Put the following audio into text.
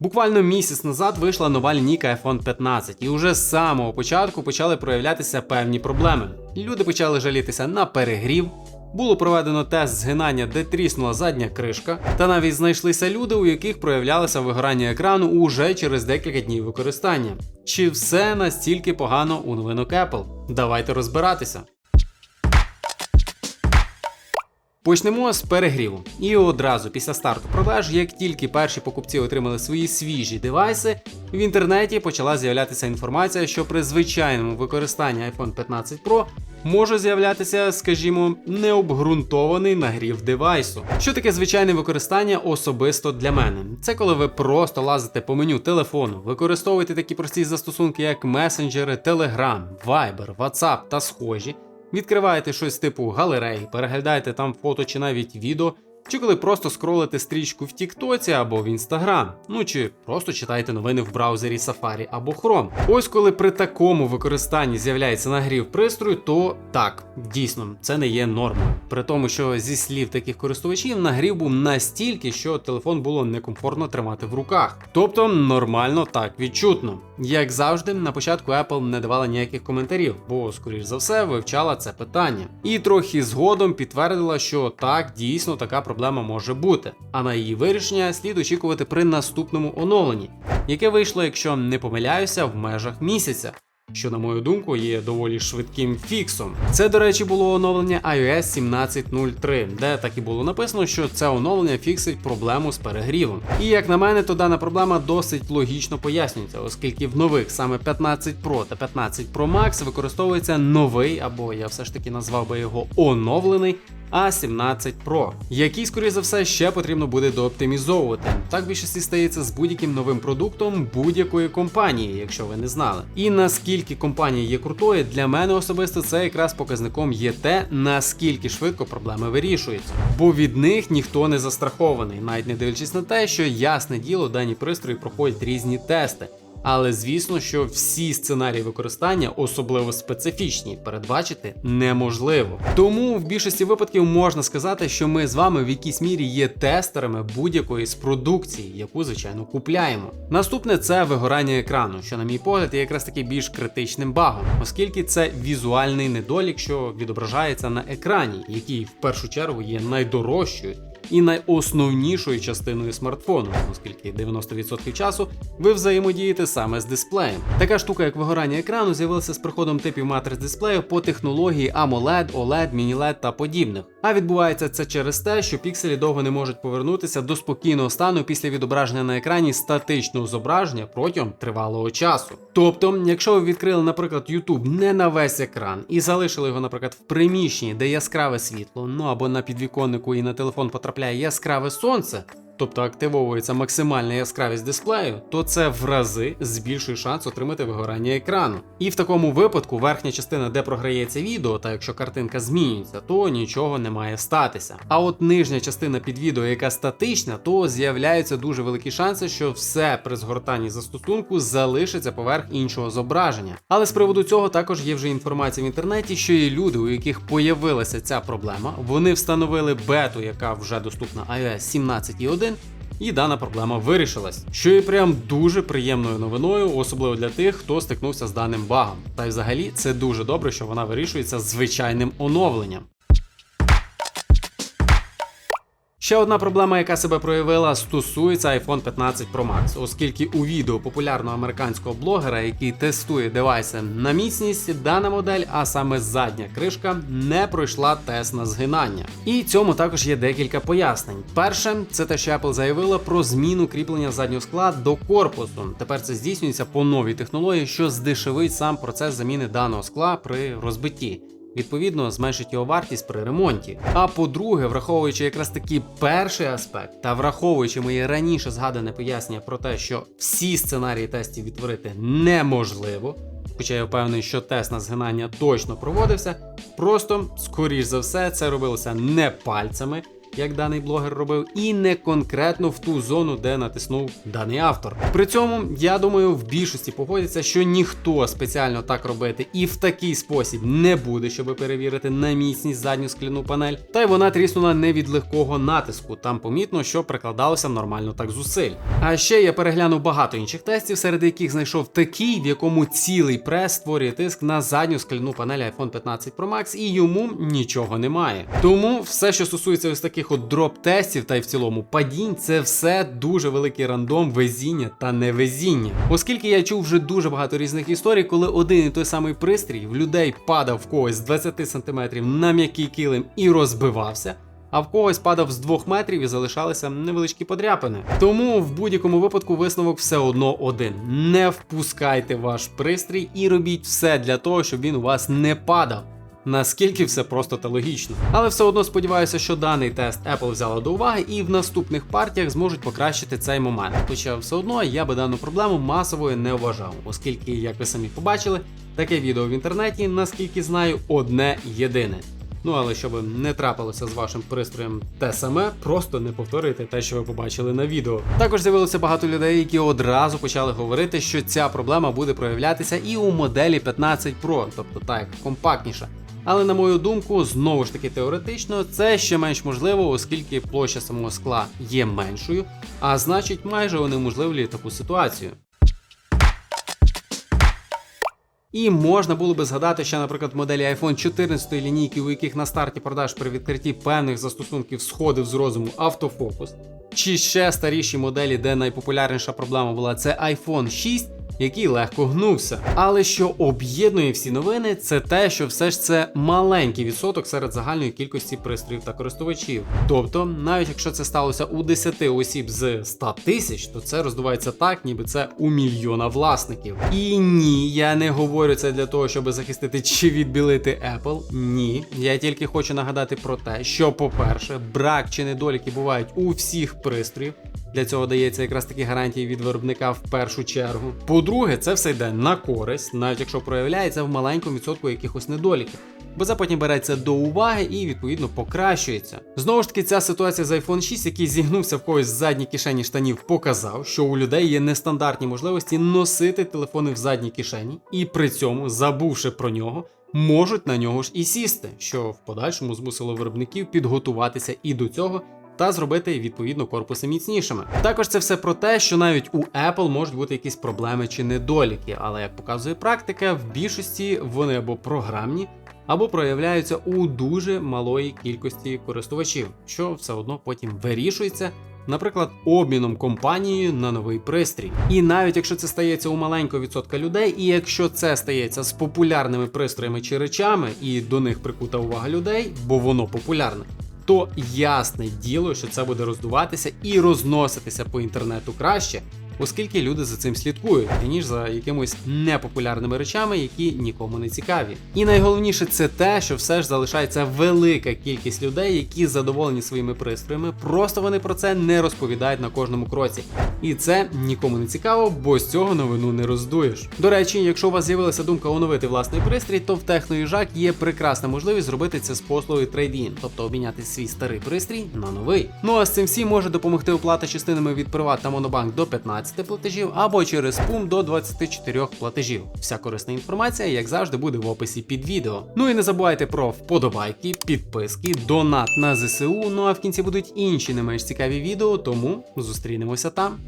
Буквально місяць назад вийшла нова лінійка iPhone 15, і вже з самого початку почали проявлятися певні проблеми. Люди почали жалітися на перегрів. Було проведено тест згинання, де тріснула задня кришка, та навіть знайшлися люди, у яких проявлялося вигорання екрану уже через декілька днів використання. Чи все настільки погано у новинок Apple? Давайте розбиратися. Почнемо з перегріву. І одразу після старту продаж, як тільки перші покупці отримали свої свіжі девайси, в інтернеті почала з'являтися інформація, що при звичайному використанні iPhone 15 Pro може з'являтися, скажімо, необґрунтований нагрів девайсу. Що таке звичайне використання особисто для мене? Це коли ви просто лазите по меню телефону, використовуєте такі прості застосунки, як месенджери, Telegram, Viber, WhatsApp та схожі. Відкриваєте щось типу галереї, переглядаєте там фото чи навіть відео, чи коли просто скролите стрічку в Тіктоці або в Інстаграм, ну чи просто читаєте новини в браузері Safari або Chrome. Ось коли при такому використанні з'являється нагрів пристрою, то так, дійсно, це не є нормою. При тому, що зі слів таких користувачів нагрів був настільки, що телефон було некомфортно тримати в руках. Тобто нормально так відчутно. Як завжди, на початку Apple не давала ніяких коментарів, бо, скоріш за все, вивчала це питання. І трохи згодом підтвердила, що так, дійсно така проблема може бути. А на її вирішення слід очікувати при наступному оновленні, яке вийшло, якщо не помиляюся, в межах місяця. Що, на мою думку, є доволі швидким фіксом. Це, до речі, було оновлення iOS 17.03, де так і було написано, що це оновлення фіксить проблему з перегрівом. І як на мене, то дана проблема досить логічно пояснюється, оскільки в нових саме 15 Pro та 15 Pro Max використовується новий, або я все ж таки назвав би його оновлений. A17 Pro, який, скоріше за все, ще потрібно буде дооптимізовувати. Так більшості стається з будь-яким новим продуктом будь-якої компанії, якщо ви не знали. І наскільки компанія є крутою, для мене особисто це якраз показником є те, наскільки швидко проблеми вирішуються. Бо від них ніхто не застрахований, навіть не дивлячись на те, що ясне діло дані пристрої проходять різні тести. Але звісно, що всі сценарії використання, особливо специфічні, передбачити неможливо. Тому в більшості випадків можна сказати, що ми з вами в якійсь мірі є тестерами будь-якої з продукції, яку звичайно купляємо. Наступне це вигорання екрану, що, на мій погляд, є якраз таки більш критичним багом, оскільки це візуальний недолік, що відображається на екрані, який в першу чергу є найдорожчою і найосновнішою частиною смартфону, оскільки 90% часу ви взаємодієте саме з дисплеєм. Така штука, як вигорання екрану, з'явилася з приходом типів матриць дисплею по технології AMOLED, OLED, Mini-LED та подібних. А відбувається це через те, що пікселі довго не можуть повернутися до спокійного стану після відображення на екрані статичного зображення протягом тривалого часу. Тобто, якщо ви відкрили, наприклад, YouTube не на весь екран і залишили його, наприклад, в приміщенні, де яскраве світло, ну або на підвіконнику і на телефон потрапляє яскраве сонце. Тобто активовується максимальна яскравість дисплею, то це в рази збільшує шанс отримати вигорання екрану. І в такому випадку верхня частина, де програється відео, та якщо картинка змінюється, то нічого не має статися. А от нижня частина під відео, яка статична, то з'являються дуже великі шанси, що все при згортанні застосунку залишиться поверх іншого зображення. Але з приводу цього також є вже інформація в інтернеті, що є люди, у яких появилася ця проблема, вони встановили бету, яка вже доступна iOS 17.1, і дана проблема вирішилась, що є прям дуже приємною новиною, особливо для тих, хто стикнувся з даним багом. Та й взагалі це дуже добре, що вона вирішується звичайним оновленням. Ще одна проблема, яка себе проявила, стосується iPhone 15 Pro Max, оскільки у відео популярного американського блогера, який тестує девайси на міцність, дана модель, а саме задня кришка, не пройшла тест на згинання. І цьому також є декілька пояснень. Перше, це те, що Apple заявила про зміну кріплення заднього скла до корпусу. Тепер це здійснюється по новій технології, що здешевить сам процес заміни даного скла при розбитті відповідно зменшить його вартість при ремонті. А по-друге, враховуючи якраз таки перший аспект, та враховуючи моє раніше згадане пояснення про те, що всі сценарії тестів відтворити неможливо. Хоча я впевнений, що тест на згинання точно проводився, просто, скоріш за все, це робилося не пальцями, як даний блогер робив, і не конкретно в ту зону, де натиснув даний автор. При цьому я думаю, в більшості погодяться, що ніхто спеціально так робити і в такий спосіб не буде, щоб перевірити на міцність задню скляну панель. Та й вона тріснула не від легкого натиску. Там помітно, що прикладалося нормально так зусиль. А ще я переглянув багато інших тестів, серед яких знайшов такий, в якому цілий прес створює тиск на задню скляну панель iPhone 15 Pro Max, і йому нічого немає. Тому все, що стосується ось таких от дроп-тестів та й в цілому падінь, це все дуже великий рандом везіння та невезіння. Оскільки я чув вже дуже багато різних історій, коли один і той самий пристрій в людей падав в когось з 20 см на м'який килим і розбивався. А в когось падав з 2 метрів і залишалися невеличкі подряпини. Тому в будь-якому випадку висновок все одно один: не впускайте ваш пристрій і робіть все для того, щоб він у вас не падав. Наскільки все просто та логічно. Але все одно сподіваюся, що даний тест Apple взяла до уваги і в наступних партіях зможуть покращити цей момент. Хоча все одно я би дану проблему масовою не вважав, оскільки, як ви самі побачили, таке відео в інтернеті, наскільки знаю, одне єдине. Ну але щоб не трапилося з вашим пристроєм те саме, просто не повторюйте те, що ви побачили на відео. Також з'явилося багато людей, які одразу почали говорити, що ця проблема буде проявлятися і у моделі 15 Pro, тобто так компактніша. Але на мою думку, знову ж таки теоретично, це ще менш можливо, оскільки площа самого скла є меншою, а значить майже унеможливлює таку ситуацію. І можна було би згадати ще, наприклад, моделі iPhone 14 лінійки, у яких на старті продаж при відкритті певних застосунків сходив з розуму автофокус, чи ще старіші моделі, де найпопулярніша проблема була це iPhone 6, який легко гнувся. Але що об'єднує всі новини, це те, що все ж це маленький відсоток серед загальної кількості пристроїв та користувачів. Тобто, навіть якщо це сталося у 10 осіб з 100 тисяч, то це роздувається так, ніби це у мільйона власників. І ні, я не говорю це для того, щоб захистити чи відбілити Apple. Ні, я тільки хочу нагадати про те, що, по-перше, брак чи недоліки бувають у всіх пристроїв. Для цього дається якраз такі гарантії від виробника в першу чергу. По-друге, це все йде на користь, навіть якщо проявляється в маленькому відсотку якихось недоліків. Бо це потім береться до уваги і відповідно покращується. Знову ж таки, ця ситуація з iPhone 6, який зігнувся в когось з задній кишені штанів, показав, що у людей є нестандартні можливості носити телефони в задній кишені, і при цьому, забувши про нього, можуть на нього ж і сісти, що в подальшому змусило виробників підготуватися і до цього та зробити відповідно корпуси міцнішими. Також це все про те, що навіть у Apple можуть бути якісь проблеми чи недоліки, але як показує практика, в більшості вони або програмні. Або проявляються у дуже малої кількості користувачів, що все одно потім вирішується, наприклад, обміном компанією на новий пристрій. І навіть якщо це стається у маленького відсотка людей, і якщо це стається з популярними пристроями чи речами, і до них прикута увага людей, бо воно популярне, то ясне діло, що це буде роздуватися і розноситися по інтернету краще, оскільки люди за цим слідкують, ніж за якимось непопулярними речами, які нікому не цікаві. І найголовніше це те, що все ж залишається велика кількість людей, які задоволені своїми пристроями, просто вони про це не розповідають на кожному кроці. І це нікому не цікаво, бо з цього новину не роздуєш. До речі, якщо у вас з'явилася думка оновити власний пристрій, то в техноїжак є прекрасна можливість зробити це з послугою Trade-in, тобто обміняти свій старий пристрій на новий. Ну а з цим всім може допомогти оплата частинами від Приват та Монобанк до 15 платежів або через пум до 24 платежів. Вся корисна інформація, як завжди, буде в описі під відео. Ну і не забувайте про вподобайки, підписки, донат на ЗСУ. Ну а в кінці будуть інші не менш цікаві відео, тому зустрінемося там.